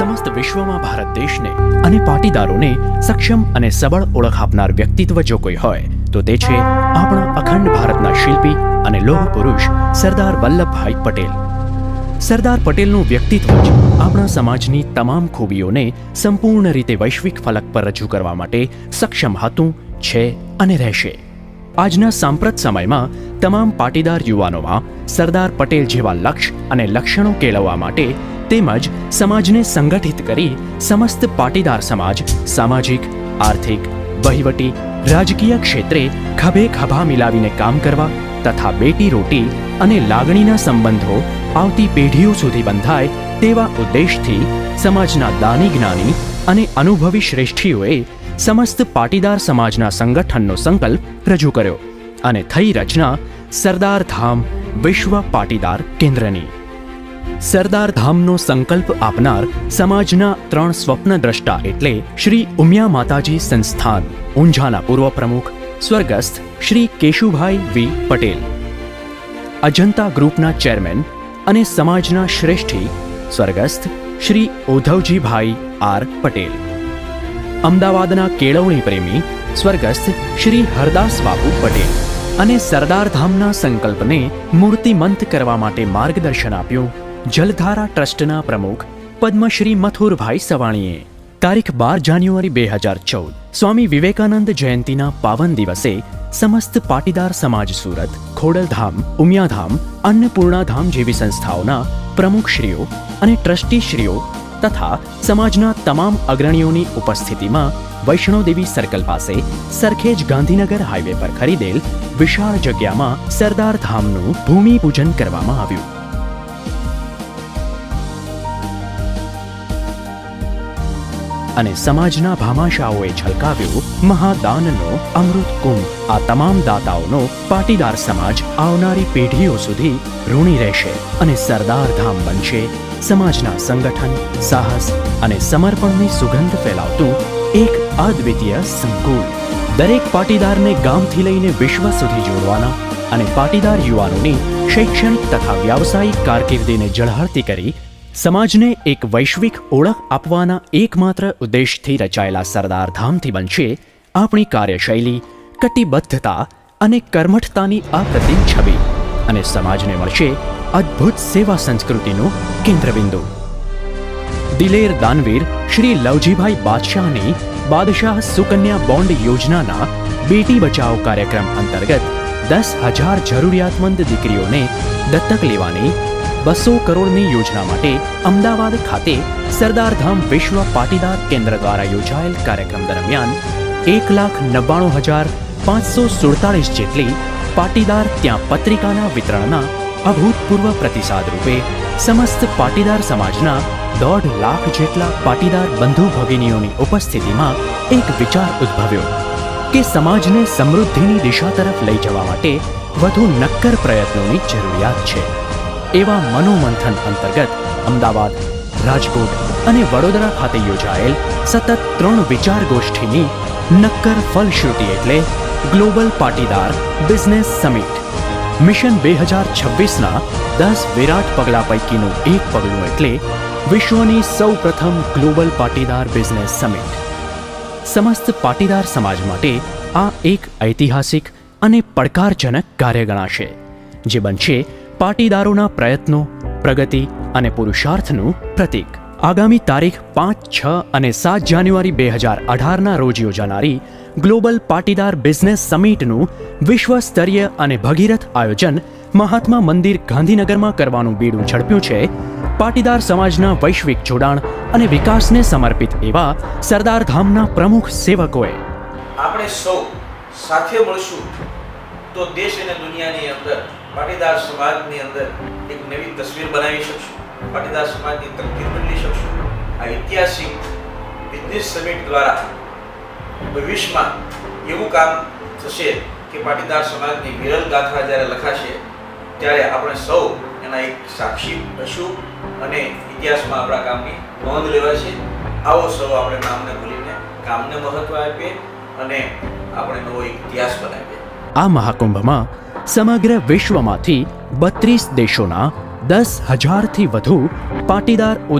સમસ્ત વિશ્વમાં ભારત દેશને અને પાટીદારોને સક્ષમ અને સબળ ઓળખ આપનાર વ્યક્તિત્વ જો કોઈ હોય, તો તે છે આપણા અખંડ ભારતના શિલ્પી અને લોહ પુરુષ સરદાર વલ્લભભાઈ પટેલ. સરદાર પટેલનું વ્યક્તિત્વ જ આપણા સમાજની તમામ ખૂબીઓને સંપૂર્ણ રીતે વૈશ્વિક ફલક પર રજૂ કરવા માટે સક્ષમ હતું, છે અને રહેશે. આજના સાંપ્રત સમયમાં તમામ પાટીદાર યુવાનોમાં સરદાર પટેલ જેવા લક્ષ્ય અને લક્ષણો કેળવવા માટે તેમજ સમાજને સંગઠિત કરી સમસ્ત પાટીદાર સમાજ, સામાજિક, આર્થિક, વહીવટી, રાજકીય ક્ષેત્રે ખભે ખભા મિલાવીને કામ કરવા તથા બેટી રોટી અને લાગણીના સંબંધો આવતી પેઢીઓ સુધી બંધાય તેવા ઉદ્દેશથી સમાજના દાની જ્ઞાની અને અનુભવી શ્રેષ્ઠીઓએ સમસ્ત પાટીદાર સમાજના સંગઠનનો સંકલ્પ રજૂ કર્યો અને થઈ રચના સરદાર ધામ વિશ્વ પાટીદાર કેન્દ્રની. સરદાર ધામનો સંકલ્પ આપનાર સમાજના ત્રણ સ્વપ્નદ્રષ્ટા એટલે શ્રી ઉમિયા માતાજી સંસ્થાન, ઊંઝાના પૂર્વ પ્રમુખ, સ્વર્ગસ્થ શ્રી કેશુભાઈ વી પટેલ. અજંતા ગ્રુપના ચેરમેન અને સમાજના શ્રેષ્ઠી, સ્વર્ગસ્થ શ્રી ઓધવજીભાઈ આર પટેલ. અમદાવાદના કેળવણી પ્રેમી, સ્વર્ગસ્થ શ્રી હરદાસ બાપુ પટેલ અને સરદારધામના સંકલ્પને મૂર્તિમંત કરવા માટે માર્ગદર્શન આપ્યું જલધારા ટ્રસ્ટના પ્રમુખ પદ્મશ્રી મથુરભાઈ સવાણીએ. તારીખ બાર જાન્યુઆરી બે હજાર ચૌદ, સ્વામી વિવેકાનંદ જયંતિના પાવન દિવસે સમસ્ત પાટીદાર સમાજ સુરત, ખોડલધામ, ઉમિયાધામ, અન્નપૂર્ણાધામ જેવી સંસ્થાઓના પ્રમુખશ્રીઓ અને ટ્રસ્ટીશ્રીઓ તથા સમાજના તમામ અગ્રણીઓની ઉપસ્થિતિમાં વૈષ્ણોદેવી સર્કલ પાસે સરખેજ ગાંધીનગર હાઈવે પર ખરીદેલ વિશાળ જગ્યામાં સરદાર ધામનું ભૂમિપૂજન કરવામાં આવ્યું. અને સમાજના ભામાશાઓએ છલકાવ્યો, મહાદાનનો અમૃત કુંભ આ તમામ દાતાઓનો પાટીદાર સમાજ આવનારી પેઢીઓ સુધી ઋણી રહેશે અને સરદાર ધામ બનશે. સમાજના સંગઠન, સાહસ અને સમર્પણની સુગંધ ફેલાવતું એક અદ્વિતીય સંકુલ. દરેક પાટીદારને ગામથી લઈને વિશ્વ સુધી જોડવાના અને પાટીદાર યુવાનોની શૈક્ષણિક તથા વ્યાવસાયિક કારકિર્દીને ઝળહળતી કરી સમાજને એક વૈશ્વિક ઓળખ આપવાના એકમાત્ર ઉદ્દેશથી રચાયેલા સરદાર ધામથી બનશે આપણી કાર્યશૈલી, કટિબદ્ધતા અને કર્મઠતાની અપ્રતિમ છબી. અને સમાજને મળશે અદ્ભુત સેવા સંસ્કૃતિનું કેન્દ્રબિંદુ. દિલેર દાનવીર શ્રી લવજીભાઈ બાદશાહની બાદશાહ સુકન્યા બોન્ડ યોજનાના બેટી બચાવ કાર્યક્રમ અંતર્ગત દસ હજાર જરૂરિયાતમંદ દીકરીઓને દત્તક લેવાની બસો કરોડની યોજના માટે અમદાવાદ ખાતે સરદારધામ વિશ્વ પાટીદાર કેન્દ્ર દ્વારા યોજાયેલ કાર્યક્રમ દરમિયાન એક લાખ નવ્વાણું હજાર પાંચસો સુડતાલીસ જેટલી પાટીદાર ત્યાં પત્રિકાના વિતરણના અભૂતપૂર્વ પ્રતિસાદ રૂપે સમસ્ત પાટીદાર સમાજના દોઢ લાખ જેટલા પાટીદાર બંધુ ભગિનીઓની ઉપસ્થિતિમાં એક વિચાર ઉદ્ભવ્યો કે સમાજને સમૃદ્ધિની દિશા તરફ લઈ જવા માટે વધુ નક્કર પ્રયત્નોની જરૂરિયાત છે. એવા મનોમંથન અંતર્ગત અમદાવાદ, રાજકોટ અને વડોદરા ખાતે યોજાયેલ સતત ત્રણ વિચાર ગોષ્ઠીની નક્કર ફલશ્રુતિ એટલે global Patidar business summit. Mission બે હજાર છવ્વીસના દસ વિરાટ પગલાં પૈકીનું એક પગલું એટલે વિશ્વની સૌ પ્રથમ ગ્લોબલ પાટીદાર બિઝનેસ સમિટ. સમસ્ત પાટીદાર સમાજ માટે આ એક ઐતિહાસિક અને પડકારજનક કાર્ય ગણાશે, જે બનશે પાટીદારોના પ્રયત્નો, પ્રગતિ અને પુરુષાર્થનું પ્રતીક. આગામી તારીખ પાંચ, છ અને સાત જાન્યુઆરી બે હજાર અઢારના રોજ યોજાનારી ગ્લોબલ પાટીદાર બિઝનેસ સમિટનું વિશ્વ સ્તરીય અને ભગીરથ આયોજન મહાત્મા મંદિર ગાંધીનગરમાં કરવાનું બીડું ઝડપ્યું છે. પાટીદાર સમાજના વૈશ્વિક જોડાણ અને વિકાસને સમર્પિત એવા સરદાર ધામના પ્રમુખ સેવકોએ આપણે સૌ સાથે મળશું. તો દેશ અને દુનિયાની અંદર પાટીદાર સમાજની અંદર એક નવી તસવીર બનાવી શકશું. પાટીદાર સમાજની તકદીર બદલી શકશું. આ ઐતિહાસિક બિઝનેસ સમિટ દ્વારા ભવિષ્યમાં એવું કામ થશે કે પાટીદાર સમાજની વિરલ ગાથા જ્યારે લખાશે, ત્યારે આપણે સૌ એના એક સાક્ષી હશું અને ઇતિહાસમાં આપણા કામની નોંધ લેવાશે. આવો સૌ આપણે નામને ભૂલીને કામને મહત્વ આપીએ અને આપણે નવો ઇતિહાસ બનાવીએ. આ મહાકુંભમાં સમગ્ર વિશ્વમાંથી બત્રીસ દેશોના દસ હજારથી વધુ પાટીદાર